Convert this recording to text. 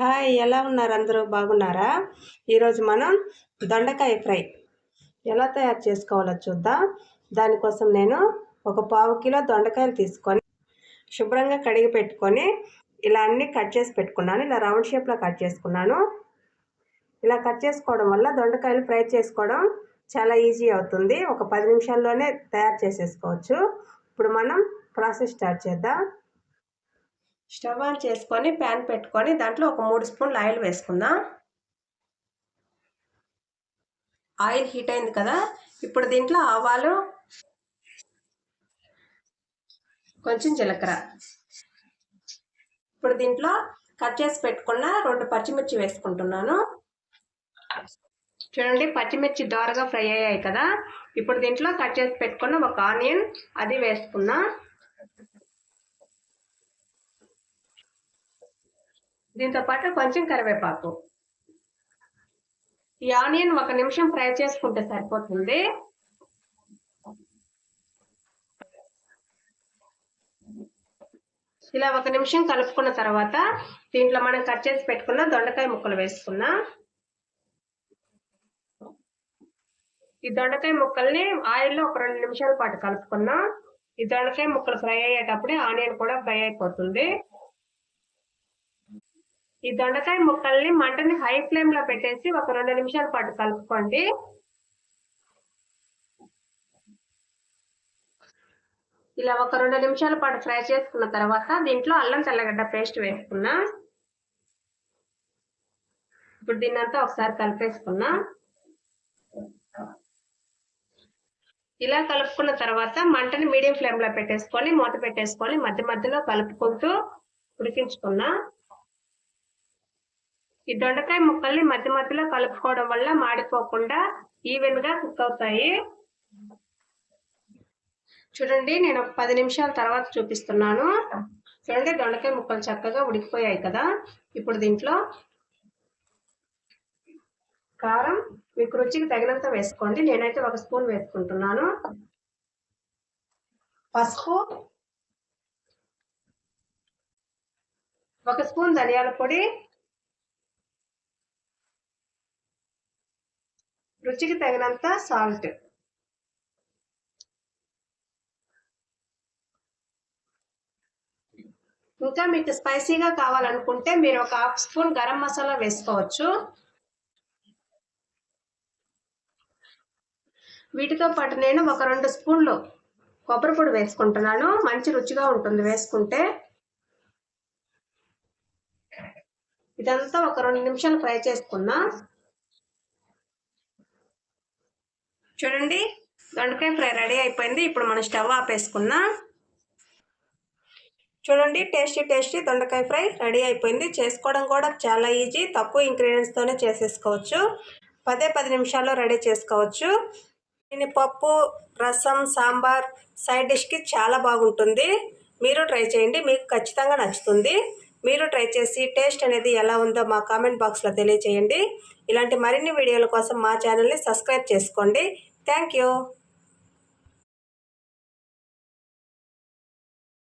Hi ఎలా ఉన్నారు? అందరూ బాగున్నారా? ఈరోజు మనం దొండకాయ ఫ్రై ఎలా తయారు చేసుకోవాలో చూద్దాం. దానికోసం నేను ఒక పావు కిలో దొండకాయలు తీసుకొని శుభ్రంగా కడిగి పెట్టుకొని ఇలా అన్నీ కట్ చేసి పెట్టుకున్నాను. ఇలా రౌండ్ షేప్లో కట్ చేసుకున్నాను. ఇలా కట్ చేసుకోవడం వల్ల దొండకాయలు ఫ్రై చేసుకోవడం చాలా ఈజీ అవుతుంది. ఒక పది నిమిషాల్లోనే తయారు చేసేసుకోవచ్చు. ఇప్పుడు మనం ప్రాసెస్ స్టార్ట్ చేద్దాం. స్టవ్ ఆన్ చేసుకొని ప్యాన్ పెట్టుకొని దాంట్లో ఒక మూడు స్పూన్లు ఆయిల్ వేసుకుందాం. ఆయిల్ హీట్ అయింది కదా ఇప్పుడు దీంట్లో ఆవాలు కొంచెం జీలకర్ర. ఇప్పుడు దీంట్లో కట్ చేసి పెట్టుకున్న రెండు పచ్చిమిర్చి వేసుకుంటున్నాను. చూడండి పచ్చిమిర్చి దోరగా ఫ్రై అయ్యాయి కదా ఇప్పుడు దీంట్లో కట్ చేసి పెట్టుకున్న ఒక ఆనియన్ అది వేసుకున్నాను దీంతో పాటు కొంచెం కరివేపాకు. ఈ ఆనియన్ ఒక నిమిషం ఫ్రై చేసుకుంటే సరిపోతుంది. ఇలా ఒక నిమిషం కలుపుకున్న తర్వాత దీంట్లో మనం కట్ చేసి పెట్టుకున్న దొండకాయ ముక్కలు వేసుకున్నాం ఈ దొండకాయ ముక్కల్ని ఆయిల్లో ఒక రెండు నిమిషాల పాటు కలుపుకున్నాం ఈ దొండకాయ ముక్కలు ఫ్రై అయ్యేటప్పుడే ఆనియన్ కూడా ఫ్రై అయిపోతుంది. ఈ దొండకాయ ముక్కల్ని మంటని హై ఫ్లేమ్లో పెట్టేసి ఒక రెండు నిమిషాల పాటు కలుపుకోండి. ఇలా ఒక రెండు నిమిషాల పాటు ఫ్రై చేసుకున్న తర్వాత దీంట్లో అల్లం తెల్లగడ్డ పేస్ట్ వేసుకున్నా. ఇప్పుడు దీన్నంతా ఒకసారి కలిపేసుకున్నా. ఇలా కలుపుకున్న తర్వాత మంటని మీడియం ఫ్లేమ్లో పెట్టేసుకొని మూత పెట్టేసుకొని మధ్య మధ్యలో కలుపుకుంటూ ఉడికించుకున్నా. ఈ దొండకాయ ముక్కల్ని మధ్య మధ్యలో కలుపుకోవడం వల్ల మాడిపోకుండా ఈవెన్గా కుక్ అవుతాయి. చూడండి నేను ఒక పది నిమిషాల తర్వాత చూపిస్తున్నాను. చూడండి దొండకాయ ముక్కలు చక్కగా ఉడికిపోయాయి కదా. ఇప్పుడు దీంట్లో కారం మీకు రుచికి తగినంత వేసుకోండి. నేనైతే ఒక స్పూన్ వేసుకుంటున్నాను. పసుపు ఒక స్పూన్ ధనియాల పొడి రుచికి తగినంత సాల్ట్. ఇంకా మీకు స్పైసీగా కావాలనుకుంటే మీరు ఒక హాఫ్ స్పూన్ గరం మసాలా వేసుకోవచ్చు. వీటితో పాటు నేను ఒక రెండు స్పూన్లు కొబ్బరి పొడి వేసుకుంటున్నాను. మంచి రుచిగా ఉంటుంది వేసుకుంటే. ఇదంతా ఒక రెండు నిమిషాలు ఫ్రై చేసుకున్నా. చూడండి. దొండకాయ ఫ్రై రెడీ అయిపోయింది. ఇప్పుడు మనం స్టవ్ ఆపేసుకున్నాం చూడండి టేస్టీ టేస్టీ దొండకాయ ఫ్రై రెడీ అయిపోయింది. చేసుకోవడం కూడా చాలా ఈజీ. తక్కువ ఇంగ్రీడియంట్స్తోనే చేసేసుకోవచ్చు. పదే పది నిమిషాల్లో రెడీ చేసుకోవచ్చు. దీని పప్పు రసం సాంబార్ సైడ్ డిష్కి చాలా బాగుంటుంది. మీరు ట్రై చేయండి. మీకు ఖచ్చితంగా నచ్చుతుంది. మీరు ట్రై చేసి టేస్ట్ అనేది ఎలా ఉందో మా కామెంట్ బాక్స్లో తెలియచేయండి. ఇలాంటి మరిన్ని వీడియోల కోసం మా ఛానల్ని సబ్స్క్రైబ్ చేసుకోండి. Thank you.